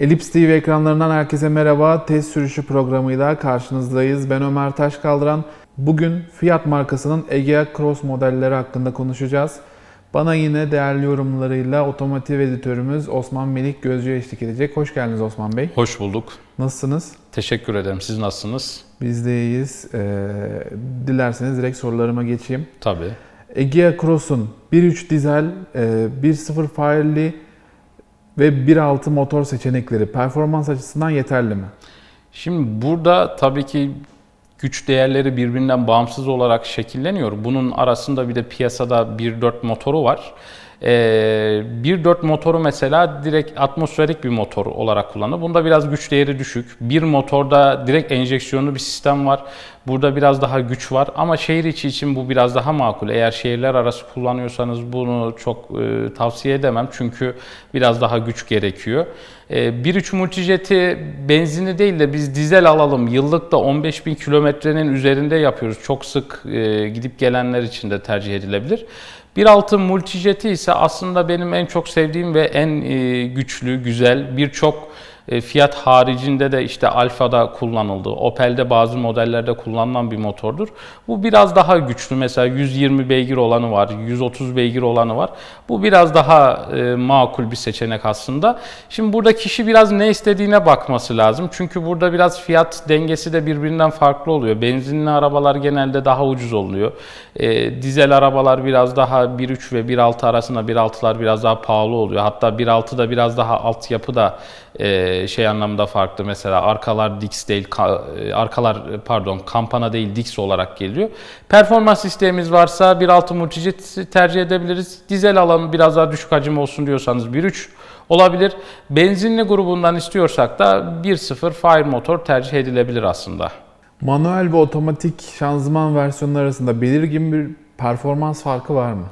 Elips TV ekranlarından herkese merhaba. Test sürüşü programıyla karşınızdayız. Ben Ömer Taşkaldıran. Bugün Fiat markasının Egea Cross modelleri hakkında konuşacağız. Bana yine değerli yorumlarıyla otomotiv editörümüz Osman Melik Gözcü eşlik edecek. Hoş geldiniz Osman Bey. Hoş bulduk. Nasılsınız? Teşekkür ederim. Siz nasılsınız? Biz de iyiyiz. Ee, dilerseniz direkt sorularıma geçeyim. Tabii. Egea Cross'un 1.3 dizel, e, 1.0 fireli ve 1.6 motor seçenekleri performans açısından yeterli mi? Şimdi burada tabii ki güç değerleri birbirinden bağımsız olarak şekilleniyor. Bunun arasında bir de piyasada 1.4 motoru var. Ee, 1.4 motoru mesela direkt atmosferik bir motor olarak kullanılır. Bunda biraz güç değeri düşük. Bir motorda direkt enjeksiyonlu bir sistem var. Burada biraz daha güç var ama şehir içi için bu biraz daha makul. Eğer şehirler arası kullanıyorsanız bunu çok e, tavsiye edemem çünkü biraz daha güç gerekiyor. E, 1.3 Multijet'i benzini değil de biz dizel alalım. Yıllık da 15 bin kilometrenin üzerinde yapıyoruz. Çok sık e, gidip gelenler için de tercih edilebilir. 1.6 Multijet'i ise aslında benim en çok sevdiğim ve en e, güçlü, güzel birçok Fiyat haricinde de işte Alfa'da kullanıldı. Opel'de bazı modellerde kullanılan bir motordur. Bu biraz daha güçlü. Mesela 120 beygir olanı var, 130 beygir olanı var. Bu biraz daha e, makul bir seçenek aslında. Şimdi burada kişi biraz ne istediğine bakması lazım. Çünkü burada biraz fiyat dengesi de birbirinden farklı oluyor. Benzinli arabalar genelde daha ucuz oluyor. E, dizel arabalar biraz daha 1.3 ve 1.6 arasında 1.6'lar biraz daha pahalı oluyor. Hatta 1.6 da biraz daha altyapı da e, şey anlamda farklı. Mesela arkalar Dix değil, e, arkalar pardon kampana değil Dix olarak geliyor. Performans sistemimiz varsa 1.6 Multijet tercih edebiliriz. Dizel alanı biraz daha düşük hacim olsun diyorsanız 1.3 olabilir. Benzinli grubundan istiyorsak da 1.0 Fire motor tercih edilebilir aslında. Manuel ve otomatik şanzıman versiyonları arasında belirgin bir performans farkı var mı?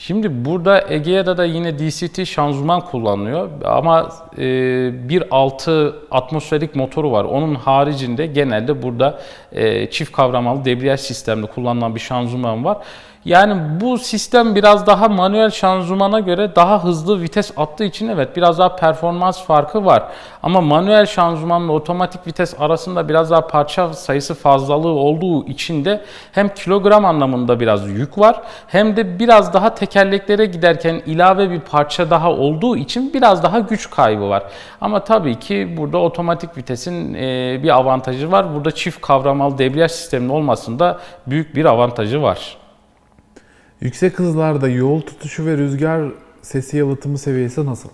Şimdi burada Egea'da da yine DCT şanzıman kullanılıyor ama e, 1.6 atmosferik motoru var. Onun haricinde genelde burada e, çift kavramalı debriyaj sistemli kullanılan bir şanzıman var. Yani bu sistem biraz daha manuel şanzımana göre daha hızlı vites attığı için evet biraz daha performans farkı var. Ama manuel şanzımanla otomatik vites arasında biraz daha parça sayısı fazlalığı olduğu için de hem kilogram anlamında biraz yük var hem de biraz daha tekerleklere giderken ilave bir parça daha olduğu için biraz daha güç kaybı var. Ama tabii ki burada otomatik vitesin e, bir avantajı var. Burada çift kavramalı debriyaj sisteminin olmasında büyük bir avantajı var. Yüksek hızlarda yol tutuşu ve rüzgar sesi yalıtımı seviyesi nasıl?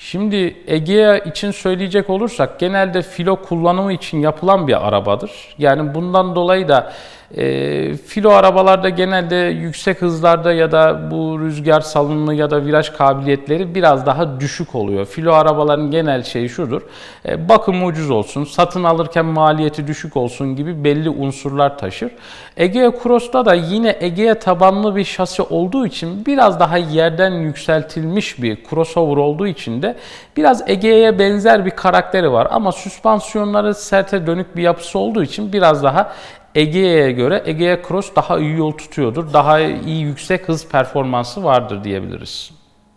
Şimdi Egea için söyleyecek olursak genelde filo kullanımı için yapılan bir arabadır. Yani bundan dolayı da e, filo arabalarda genelde yüksek hızlarda ya da bu rüzgar salınımı ya da viraj kabiliyetleri biraz daha düşük oluyor. Filo arabaların genel şeyi şudur. E, bakımı ucuz olsun, satın alırken maliyeti düşük olsun gibi belli unsurlar taşır. Egea Cross'ta da yine Egea tabanlı bir şasi olduğu için biraz daha yerden yükseltilmiş bir crossover olduğu için de biraz Egea'ya benzer bir karakteri var ama süspansiyonları serte dönük bir yapısı olduğu için biraz daha Egea'ya göre Egea Cross daha iyi yol tutuyordur. Daha iyi yüksek hız performansı vardır diyebiliriz.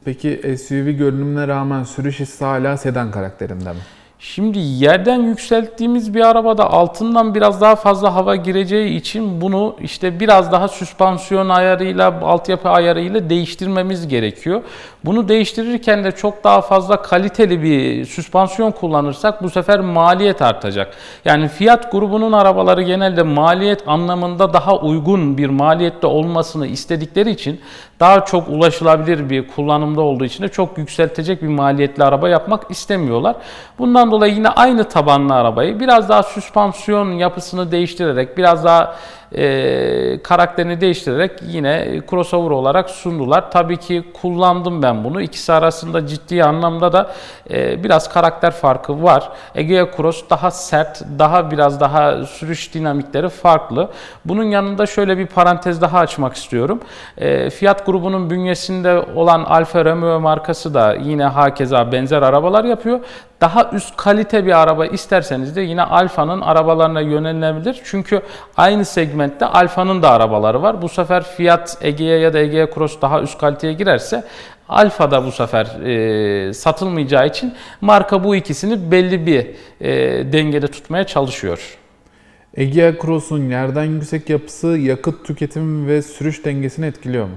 Peki SUV görünümüne rağmen sürüş hissi hala sedan karakterinde mi? Şimdi yerden yükselttiğimiz bir arabada altından biraz daha fazla hava gireceği için bunu işte biraz daha süspansiyon ayarıyla, altyapı ayarıyla değiştirmemiz gerekiyor. Bunu değiştirirken de çok daha fazla kaliteli bir süspansiyon kullanırsak bu sefer maliyet artacak. Yani Fiat grubunun arabaları genelde maliyet anlamında daha uygun bir maliyette olmasını istedikleri için daha çok ulaşılabilir bir kullanımda olduğu için de çok yükseltecek bir maliyetli araba yapmak istemiyorlar. Bundan dolayı yine aynı tabanlı arabayı biraz daha süspansiyon yapısını değiştirerek, biraz daha e, karakterini değiştirerek yine crossover olarak sundular. Tabii ki kullandım ben bunu. İkisi arasında ciddi anlamda da e, biraz karakter farkı var. Egea Cross daha sert, daha biraz daha sürüş dinamikleri farklı. Bunun yanında şöyle bir parantez daha açmak istiyorum. E, Fiat grubunun bünyesinde olan Alfa Romeo markası da yine hakeza benzer arabalar yapıyor. Daha üst kalite bir araba isterseniz de yine Alfa'nın arabalarına yönelilebilir. Çünkü aynı segmentte Alfa'nın da arabaları var. Bu sefer Fiat Egea ya da Egea Cross daha üst kaliteye girerse Alfa da bu sefer e, satılmayacağı için marka bu ikisini belli bir e, dengede tutmaya çalışıyor. Egea Cross'un yerden yüksek yapısı yakıt tüketimi ve sürüş dengesini etkiliyor mu?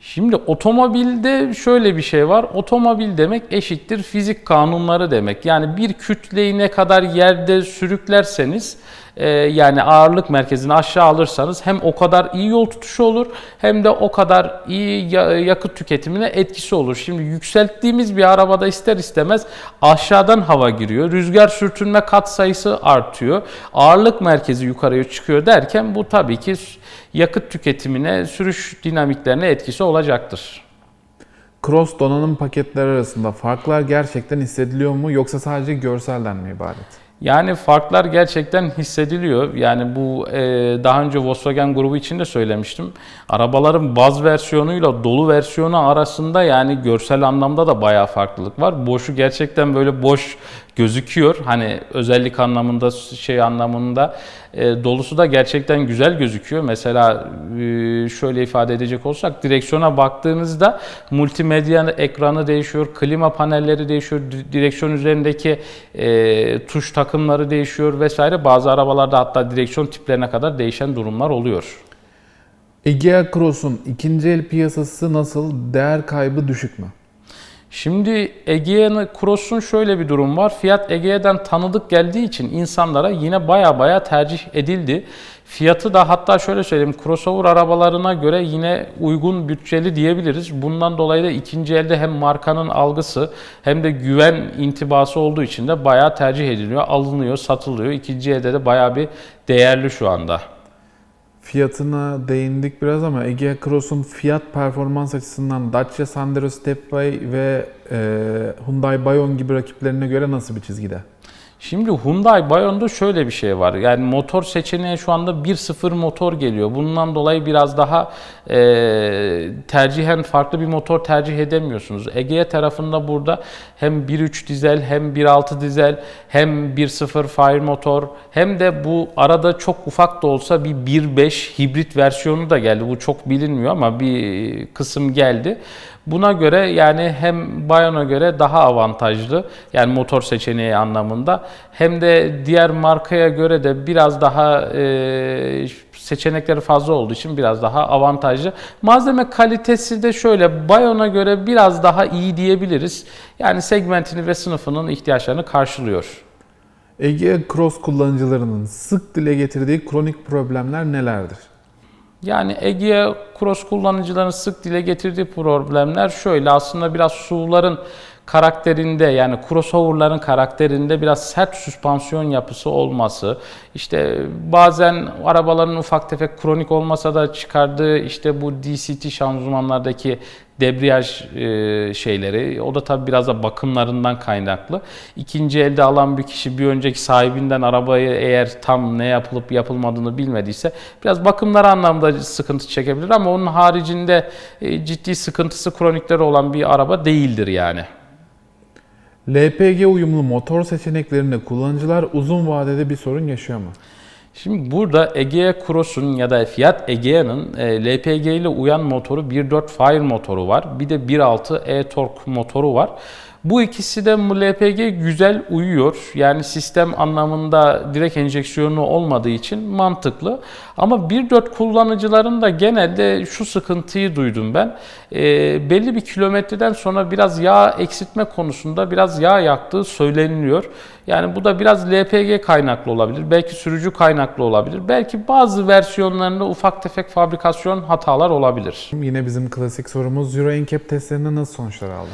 Şimdi otomobilde şöyle bir şey var. Otomobil demek eşittir fizik kanunları demek. Yani bir kütleyi ne kadar yerde sürüklerseniz e, yani ağırlık merkezini aşağı alırsanız hem o kadar iyi yol tutuşu olur hem de o kadar iyi ya- yakıt tüketimine etkisi olur. Şimdi yükselttiğimiz bir arabada ister istemez aşağıdan hava giriyor. Rüzgar sürtünme kat sayısı artıyor. Ağırlık merkezi yukarıya çıkıyor derken bu tabii ki yakıt tüketimine, sürüş dinamiklerine etkisi olacaktır. Cross donanım paketleri arasında farklar gerçekten hissediliyor mu yoksa sadece görselden mi ibaret? Yani farklar gerçekten hissediliyor. Yani bu e, daha önce Volkswagen grubu için de söylemiştim. Arabaların baz versiyonuyla dolu versiyonu arasında yani görsel anlamda da bayağı farklılık var. Boşu gerçekten böyle boş gözüküyor. Hani özellik anlamında, şey anlamında e, dolusu da gerçekten güzel gözüküyor. Mesela e, şöyle ifade edecek olsak direksiyona baktığınızda multimedya ekranı değişiyor, klima panelleri değişiyor, di- direksiyon üzerindeki e, tuş takımları değişiyor vesaire. Bazı arabalarda hatta direksiyon tiplerine kadar değişen durumlar oluyor. Egea Cross'un ikinci el piyasası nasıl? Değer kaybı düşük mü? Şimdi Egea'nın Cross'un şöyle bir durum var. Fiyat Egea'dan tanıdık geldiği için insanlara yine baya baya tercih edildi. Fiyatı da hatta şöyle söyleyeyim crossover arabalarına göre yine uygun bütçeli diyebiliriz. Bundan dolayı da ikinci elde hem markanın algısı hem de güven intibası olduğu için de bayağı tercih ediliyor, alınıyor, satılıyor. İkinci elde de bayağı bir değerli şu anda. Fiyatına değindik biraz ama Egea Cross'un fiyat performans açısından Dacia Sandero Stepway ve e, Hyundai Bayon gibi rakiplerine göre nasıl bir çizgide? Şimdi Hyundai Bayon'da şöyle bir şey var. Yani motor seçeneği şu anda 1.0 motor geliyor. Bundan dolayı biraz daha e, tercihen farklı bir motor tercih edemiyorsunuz. Egea tarafında burada hem 1.3 dizel hem 1.6 dizel hem 1.0 fire motor hem de bu arada çok ufak da olsa bir 1.5 hibrit versiyonu da geldi. Bu çok bilinmiyor ama bir kısım geldi. Buna göre yani hem Bayon'a göre daha avantajlı yani motor seçeneği anlamında hem de diğer markaya göre de biraz daha e, seçenekleri fazla olduğu için biraz daha avantajlı. Malzeme kalitesi de şöyle Bayon'a göre biraz daha iyi diyebiliriz. Yani segmentini ve sınıfının ihtiyaçlarını karşılıyor. Egea Cross kullanıcılarının sık dile getirdiği kronik problemler nelerdir? Yani Egea Cross kullanıcıların sık dile getirdiği problemler şöyle. Aslında biraz SUV'ların karakterinde yani crossover'ların karakterinde biraz sert süspansiyon yapısı olması, işte bazen arabaların ufak tefek kronik olmasa da çıkardığı işte bu DCT şanzımanlardaki debriyaj e, şeyleri o da tabii biraz da bakımlarından kaynaklı. İkinci elde alan bir kişi bir önceki sahibinden arabayı eğer tam ne yapılıp yapılmadığını bilmediyse biraz bakımları anlamda sıkıntı çekebilir ama onun haricinde e, ciddi sıkıntısı kronikleri olan bir araba değildir yani. LPG uyumlu motor seçeneklerinde kullanıcılar uzun vadede bir sorun yaşıyor mu? Şimdi burada Egea Cross'un ya da Fiat Egea'nın e, LPG ile uyan motoru 1.4 Fire motoru var. Bir de 1.6 e-torque motoru var. Bu ikisi de LPG güzel uyuyor. Yani sistem anlamında direkt enjeksiyonu olmadığı için mantıklı. Ama 1.4 kullanıcıların da genelde şu sıkıntıyı duydum ben. E, belli bir kilometreden sonra biraz yağ eksiltme konusunda biraz yağ yaktığı söyleniliyor. Yani bu da biraz LPG kaynaklı olabilir. Belki sürücü kaynaklı olabilir. Belki bazı versiyonlarında ufak tefek fabrikasyon hatalar olabilir. Yine bizim klasik sorumuz Euro NCAP testlerinde nasıl sonuçlar aldı?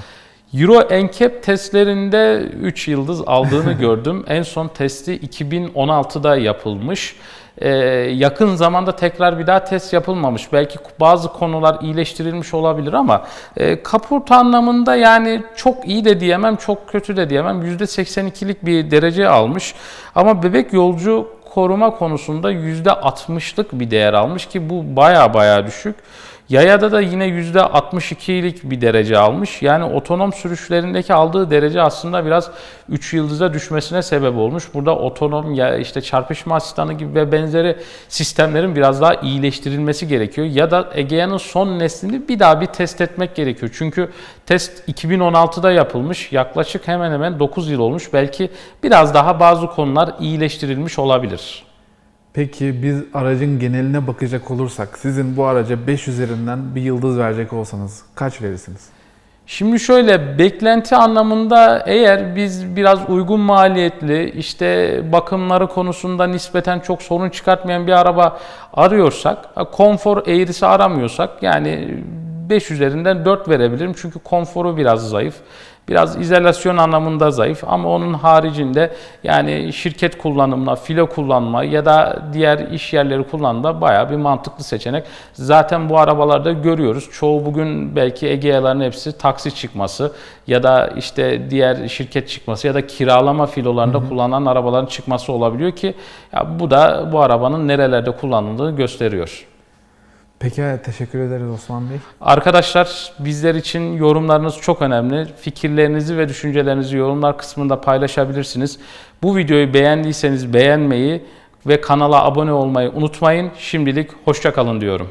Euro NCAP testlerinde 3 yıldız aldığını gördüm. En son testi 2016'da yapılmış. Ee, yakın zamanda tekrar bir daha test yapılmamış. Belki bazı konular iyileştirilmiş olabilir ama e, kaporta anlamında yani çok iyi de diyemem, çok kötü de diyemem. %82'lik bir derece almış. Ama bebek yolcu koruma konusunda %60'lık bir değer almış ki bu baya baya düşük. Yayada da yine %62'lik bir derece almış. Yani otonom sürüşlerindeki aldığı derece aslında biraz 3 yıldıza düşmesine sebep olmuş. Burada otonom ya işte çarpışma asistanı gibi ve benzeri sistemlerin biraz daha iyileştirilmesi gerekiyor. Ya da Egea'nın son neslini bir daha bir test etmek gerekiyor. Çünkü test 2016'da yapılmış. Yaklaşık hemen hemen 9 yıl olmuş. Belki biraz daha bazı konular iyileştirilmiş olabilir. Peki biz aracın geneline bakacak olursak sizin bu araca 5 üzerinden bir yıldız verecek olsanız kaç verirsiniz? Şimdi şöyle beklenti anlamında eğer biz biraz uygun maliyetli işte bakımları konusunda nispeten çok sorun çıkartmayan bir araba arıyorsak, konfor eğrisi aramıyorsak yani 5 üzerinden 4 verebilirim çünkü konforu biraz zayıf. Biraz izolasyon anlamında zayıf ama onun haricinde yani şirket kullanımına, filo kullanma ya da diğer iş yerleri kullanımda bayağı bir mantıklı seçenek. Zaten bu arabalarda görüyoruz. Çoğu bugün belki Egea'ların hepsi taksi çıkması ya da işte diğer şirket çıkması ya da kiralama filolarında kullanılan arabaların çıkması olabiliyor ki ya bu da bu arabanın nerelerde kullanıldığını gösteriyor. Peki teşekkür ederiz Osman Bey. Arkadaşlar bizler için yorumlarınız çok önemli. Fikirlerinizi ve düşüncelerinizi yorumlar kısmında paylaşabilirsiniz. Bu videoyu beğendiyseniz beğenmeyi ve kanala abone olmayı unutmayın. Şimdilik hoşça kalın diyorum.